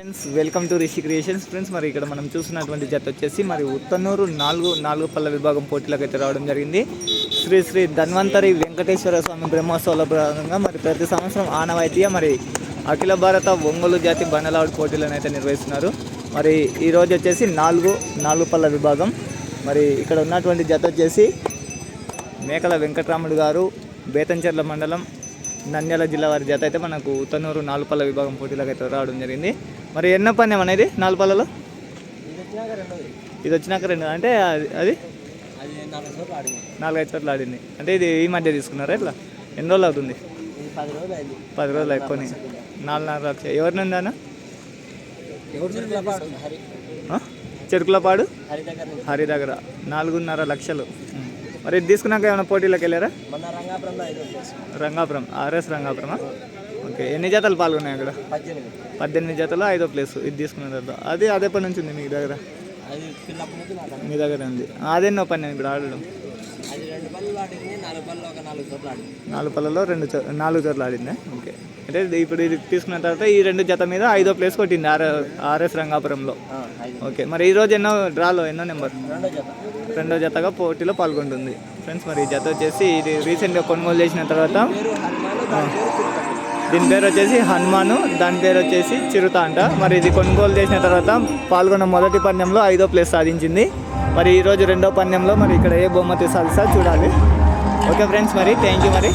Friends welcome to Rishi Creations friends మరి ఇక్కడ మనం చూస్తున్నటువంటి జత వచ్చేసి మరి ఉత్తనూరు నాలుగు నాలుగు పళ్ళ విభాగం పోటీలకు అయితే రావడం జరిగింది. శ్రీ శ్రీ ధన్వంతరి వెంకటేశ్వర స్వామి బ్రహ్మోత్సవాల భాగంగా మరి ప్రతి సంవత్సరం ఆనవాయితీగా మరి అఖిల భారత ఒంగోలు జాతి బండలావుడు పోటీలను అయితే నిర్వహిస్తున్నారు. మరి ఈరోజు వచ్చేసి నాలుగు నాలుగు పళ్ళ విభాగం. మరి ఇక్కడ ఉన్నటువంటి జత వచ్చేసి మేకల వెంకటరాముడు గారు బేతంచెర్ల మండలం నంద్యాల జిల్లా వారి జత అయితే మనకు ఉత్తనూరు నాలుపల్ల విభాగం పోటీలకు అయితే రావడం జరిగింది. మరి ఎన్నో పన్యం అనేది నాలుపల్లలో? ఇది వచ్చినాక రెండు అంటే అది- అది? నాలుగైదు చోట్ల ఆడింది. అంటే ఇది ఈ మధ్య తీసుకున్నారా ఇట్లా ఎన్ని రోజులు అవుతుంది? పది రోజులు అయిపోయి నాలుగున్నర లక్ష ఎవరి నుండి అన్న? పాడు హరి చెరుకులపాడు హరి దగ్గర నాలుగున్నర లక్షలు. మరి ఇది తీసుకున్నాక ఏమైనా పోటీలకు వెళ్ళారా? రంగాపురం ఆర్ఎస్ రంగాపురమా? ఓకే ఎన్ని జతలు పాల్గొన్నాయి అక్కడ? పద్దెనిమిది. జతలు ఐదో ప్లేస్ ఇది తీసుకున్న తర్వాత. అది అదే పని నుంచి ఉంది మీ దగ్గర? మీ దగ్గర ఉంది. అదేన్నో పని ఇప్పుడు ఆడడం? నాలుగు పళ్ళలో రెండు నాలుగు చోట్ల ఆడిందా? ఓకే. అంటే ఇప్పుడు ఇది తీసుకున్న తర్వాత ఈ రెండు జత మీద ఐదో ప్లేస్ కొట్టింది ఆర్ ఆర్ఎస్ రంగాపురంలో. ఓకే మరి ఈ రోజు ఎన్నో డ్రాలో ఎన్నో నెంబర్ రెండో జత. రెండో జతగా పోటీలో పాల్గొంటుంది. ఫ్రెండ్స్ మరి ఈ జత వచ్చేసి ఇది రీసెంట్గా కొనుగోలు చేసిన తర్వాత దాని పేరు తిరుపతి. దీని పేరు వచ్చేసి హనుమాను దాని పేరు వచ్చేసి చిరుత అంట. మరి ఇది కొనుగోలు చేసిన తర్వాత పాల్గొన్న మొదటి పందెంలో ఐదో ప్లేస్ సాధించింది. మరి ఈరోజు రెండో పందెంలో మరి ఇక్కడ ఏ బహుమతి సాధిస్తా చూడాలి. ఓకే ఫ్రెండ్స్ మరి థ్యాంక్ యూ మరి.